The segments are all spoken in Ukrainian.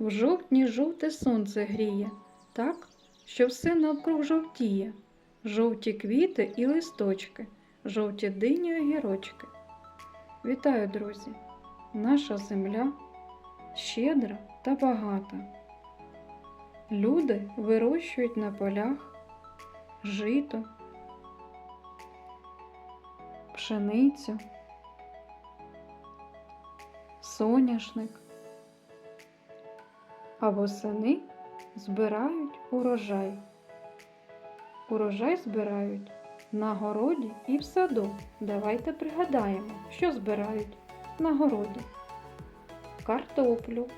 В жовтні жовте сонце гріє, так, що все навкруг жовтіє. Жовті квіти і листочки, жовті дині огірочки. Вітаю, друзі! Наша земля щедра та багата. Люди вирощують на полях жито, пшеницю, соняшник, а восени збирають урожай. Урожай збирають на городі і в саду. Давайте пригадаємо, що збирають на городі. Картоплю,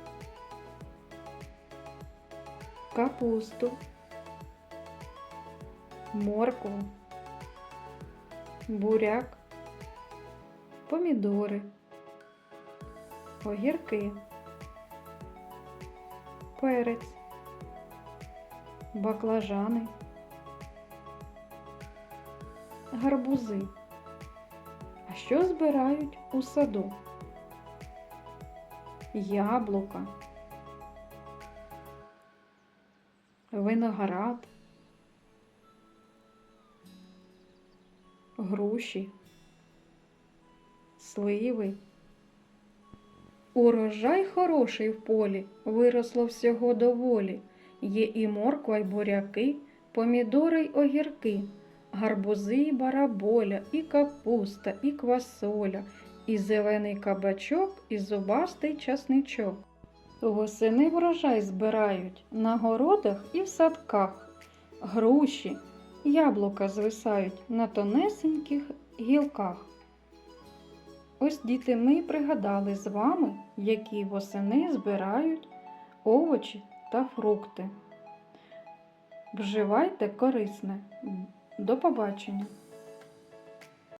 капусту, моркву, буряк, помідори, огірки, перець, баклажани, гарбузи. А що збирають у саду? Яблука, виноград, груші, сливи. Урожай хороший в полі, виросло всього доволі. Є і морква, й буряки, помідори й огірки, гарбузи й бараболя, і капуста, і квасоля, і зелений кабачок, і зубастий часничок. Восени врожай збирають на городах і в садках. Груші, яблука звисають на тонесеньких гілках. Ось діти ми пригадали з вами, які восени збирають овочі та фрукти. Вживайте корисне. До побачення!